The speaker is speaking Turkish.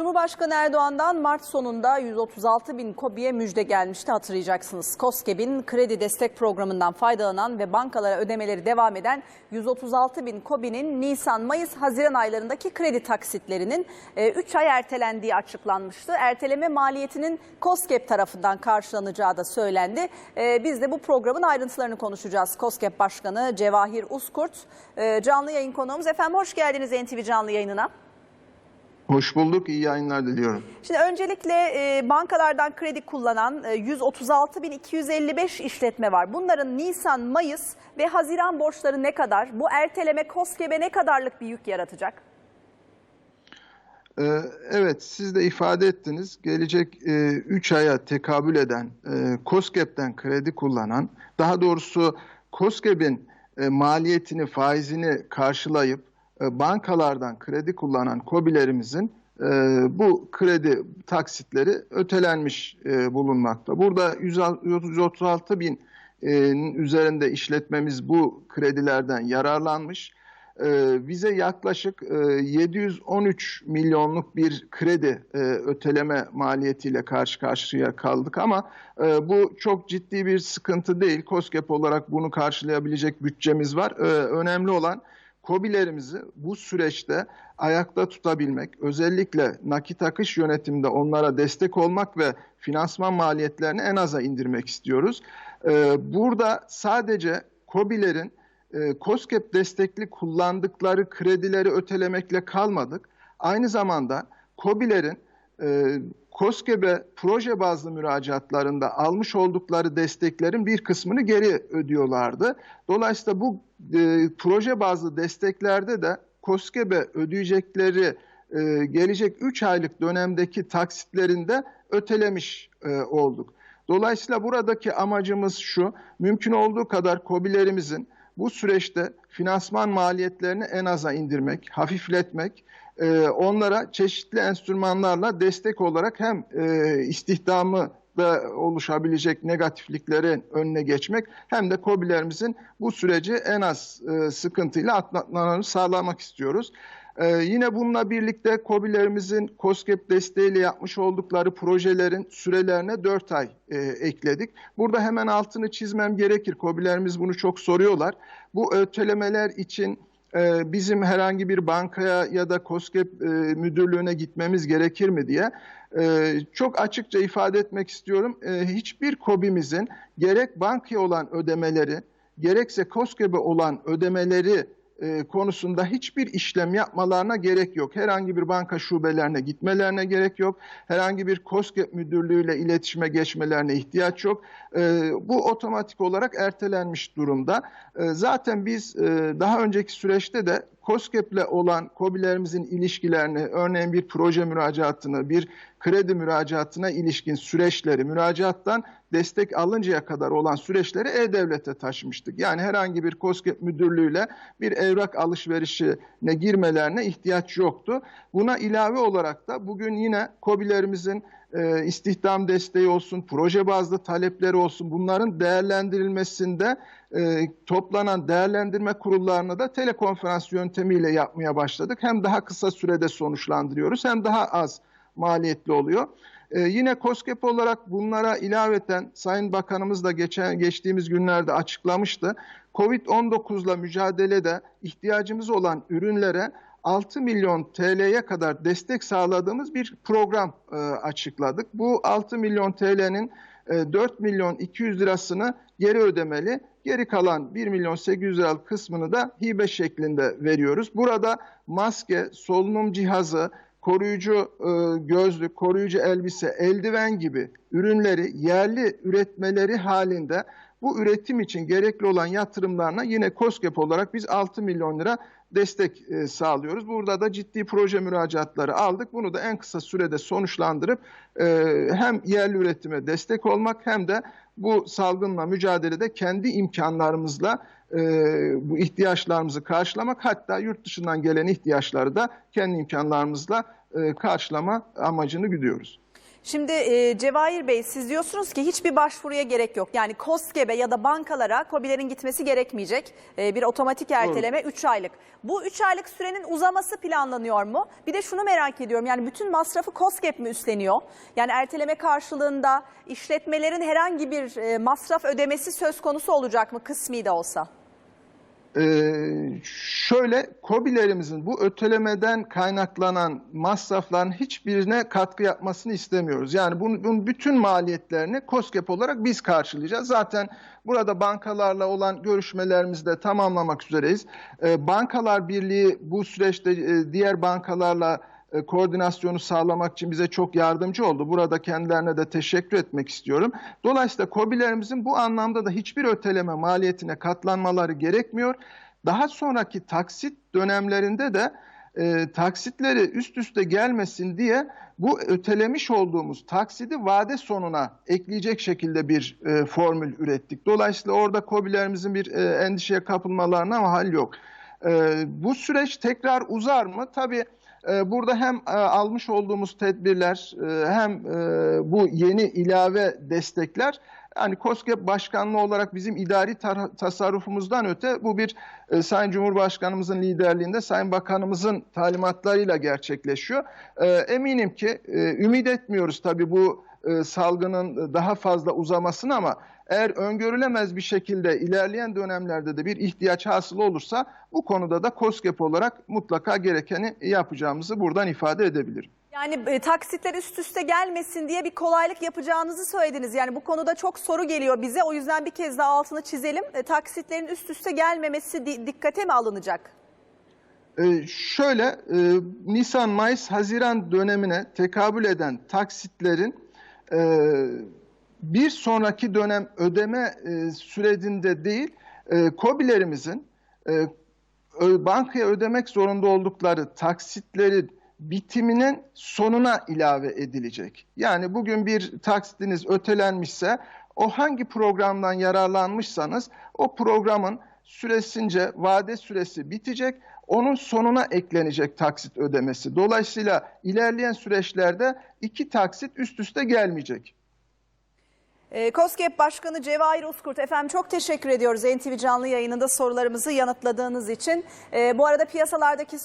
Cumhurbaşkanı Erdoğan'dan Mart sonunda 136 bin KOBİ'ye müjde gelmişti hatırlayacaksınız. KOSGEB'in kredi destek programından faydalanan ve bankalara ödemeleri devam eden 136 bin KOBİ'nin Nisan, Mayıs, Haziran aylarındaki kredi taksitlerinin 3 ay ertelendiği açıklanmıştı. Erteleme maliyetinin KOSGEB tarafından karşılanacağı da söylendi. E, Biz de bu programın ayrıntılarını konuşacağız. KOSGEB Başkanı Cevahir Uskurt e, canlı yayın konuğumuz. Efendim hoş geldiniz NTV canlı yayınına. Hoş bulduk, iyi yayınlar diliyorum. Şimdi öncelikle e, bankalardan kredi kullanan e, 136.255 işletme var. Bunların Nisan, Mayıs ve Haziran borçları ne kadar? Bu erteleme KOSGEB'e ne kadarlık bir yük yaratacak? Ee, evet, siz de ifade ettiniz. Gelecek 3 aya tekabül eden, e, KOSGEB'den kredi kullanan, daha doğrusu KOSGEB'in e, maliyetini, faizini karşılayıp e, bankalardan kredi kullanan KOBİ'lerimizin e, bu kredi taksitleri ötelenmiş e, bulunmakta. Burada 136 bin e, üzerinde işletmemiz bu kredilerden yararlanmış. Bize yaklaşık e, 713 milyonluk bir kredi e, öteleme maliyetiyle karşı karşıya kaldık ama e, bu çok ciddi bir sıkıntı değil. KOSGEB olarak bunu karşılayabilecek bütçemiz var. Önemli olan KOBİ'lerimizi bu süreçte ayakta tutabilmek, özellikle nakit akış yönetiminde onlara destek olmak ve finansman maliyetlerini en aza indirmek istiyoruz. Ee, Burada sadece KOBİ'lerin e, KOSGEB destekli kullandıkları kredileri ötelemekle kalmadık. Aynı zamanda KOBİ'lerin e, KOSGEB'e proje bazlı müracaatlarında almış oldukları desteklerin bir kısmını geri ödüyorlardı. Dolayısıyla bu e, proje bazlı desteklerde de KOSGEB'e ödeyecekleri e, gelecek 3 aylık dönemdeki taksitlerinde ötelemiş e, olduk. Dolayısıyla buradaki amacımız şu, mümkün olduğu kadar KOBİ'lerimizin bu süreçte finansman maliyetlerini en aza indirmek, hafifletmek, e, onlara çeşitli enstrümanlarla destek olarak hem e, istihdamı da oluşabilecek negatifliklerin önüne geçmek hem de KOBİ'lerimizin bu süreci en az e, sıkıntıyla atlatmalarını sağlamak istiyoruz. Ee, yine bununla birlikte KOBİ'lerimizin KOSGEB desteğiyle yapmış oldukları projelerin sürelerine 4 ay e, ekledik. Burada hemen altını çizmem gerekir. KOBİ'lerimiz bunu çok soruyorlar. Bu ötelemeler için e, bizim herhangi bir bankaya ya da KOSGEB e, müdürlüğüne gitmemiz gerekir mi diye e, çok açıkça ifade etmek istiyorum. E, hiçbir KOBİ'mizin gerek bankaya olan ödemeleri gerekse KOSGEB'e olan ödemeleri e, konusunda hiçbir işlem yapmalarına gerek yok. Herhangi bir banka şubelerine gitmelerine gerek yok. Herhangi bir KOSGEB müdürlüğüyle iletişime geçmelerine ihtiyaç yok. E, bu otomatik olarak ertelenmiş durumda. E, zaten biz daha önceki süreçte de KOSGEB'le olan KOBİ'lerimizin ilişkilerini, örneğin bir proje müracaatını, bir kredi müracaatına ilişkin süreçleri, müracaattan destek alıncaya kadar olan süreçleri E-Devlet'e taşımıştık. Yani herhangi bir KOSGEB müdürlüğüyle bir evrak alışverişine girmelerine ihtiyaç yoktu. Buna ilave olarak da bugün yine KOBİ'lerimizin e, istihdam desteği olsun, proje bazlı talepleri olsun bunların değerlendirilmesinde e, toplanan değerlendirme kurullarını da telekonferans yöntemiyle yapmaya başladık. Hem daha kısa sürede sonuçlandırıyoruz hem daha az maliyetli oluyor. Ee, yine KOSGEB olarak bunlara ilaveten Sayın Bakanımız da geçen geçtiğimiz günlerde açıklamıştı. Covid-19 ile mücadelede ihtiyacımız olan ürünlere 6 milyon TL'ye kadar destek sağladığımız bir program e, açıkladık. Bu 6 milyon TL'nin e, 4 milyon 200 lirasını geri ödemeli. Geri kalan 1 milyon 800 liralık kısmını da hibe şeklinde veriyoruz. Burada maske, solunum cihazı, koruyucu e, gözlük, koruyucu elbise, eldiven gibi ürünleri yerli üretmeleri halinde bu üretim için gerekli olan yatırımlarına yine KOSGEB olarak biz 6 milyon lira destek e, sağlıyoruz. Burada da ciddi proje müracaatları aldık. Bunu da en kısa sürede sonuçlandırıp e, hem yerli üretime destek olmak hem de bu salgınla mücadelede kendi imkanlarımızla e, bu ihtiyaçlarımızı karşılamak hatta yurt dışından gelen ihtiyaçları da kendi imkanlarımızla e, karşılama amacını güdüyoruz. Şimdi e, Cevahir Bey siz diyorsunuz ki hiçbir başvuruya gerek yok. Yani KOSGEB'e ya da bankalara KOBİ'lerin gitmesi gerekmeyecek. E, bir otomatik erteleme 3 aylık. Bu 3 aylık sürenin uzaması planlanıyor mu? Bir de şunu merak ediyorum. Yani bütün masrafı KOSGEB mi üstleniyor? Yani erteleme karşılığında işletmelerin herhangi bir e, masraf ödemesi söz konusu olacak mı kısmi de olsa? Ee, şöyle KOBİ'lerimizin bu ötelemeden kaynaklanan masrafların hiçbirine katkı yapmasını istemiyoruz. Yani bunun, bunun bütün maliyetlerini KOSGEB olarak biz karşılayacağız. Zaten burada bankalarla olan görüşmelerimizi de tamamlamak üzereyiz. Ee, Bankalar Birliği bu süreçte e, diğer bankalarla koordinasyonu sağlamak için bize çok yardımcı oldu. Burada kendilerine de teşekkür etmek istiyorum. Dolayısıyla KOBİ'lerimizin bu anlamda da hiçbir öteleme maliyetine katlanmaları gerekmiyor. Daha sonraki taksit dönemlerinde de e, taksitleri üst üste gelmesin diye bu ötelemiş olduğumuz taksidi vade sonuna ekleyecek şekilde bir e, formül ürettik. Dolayısıyla orada KOBİ'lerimizin bir e, endişeye kapılmalarına mahal yok. E, bu süreç tekrar uzar mı? Tabii e, burada hem e, almış olduğumuz tedbirler e, hem e, bu yeni ilave destekler yani KOSGEB başkanlığı olarak bizim idari tasarrufumuzdan öte bu bir Sayın Cumhurbaşkanımızın liderliğinde Sayın Bakanımızın talimatlarıyla gerçekleşiyor. E, eminim ki e, ümit etmiyoruz tabii bu e, salgının daha fazla uzamasını ama eğer öngörülemez bir şekilde ilerleyen dönemlerde de bir ihtiyaç hasıl olursa bu konuda da KOSGEB olarak mutlaka gerekeni yapacağımızı buradan ifade edebilirim. Yani e, taksitler üst üste gelmesin diye bir kolaylık yapacağınızı söylediniz. Yani bu konuda çok soru geliyor bize. O yüzden bir kez daha altını çizelim. E, taksitlerin üst üste gelmemesi di- dikkate mi alınacak? Ee, şöyle e, Nisan, Mayıs, Haziran dönemine tekabül eden taksitlerin e, bir sonraki dönem ödeme e, sürecinde değil, e, KOBİ'lerimizin e, ö- bankaya ödemek zorunda oldukları taksitlerin bitiminin sonuna ilave edilecek. Yani bugün bir taksitiniz ötelenmişse o hangi programdan yararlanmışsanız o programın süresince vade süresi bitecek. Onun sonuna eklenecek taksit ödemesi. Dolayısıyla ilerleyen süreçlerde iki taksit üst üste gelmeyecek. E, KOSGEB Başkanı Cevahir Uzkurt efendim çok teşekkür ediyoruz NTV canlı yayınında sorularımızı yanıtladığınız için. E, bu arada piyasalardaki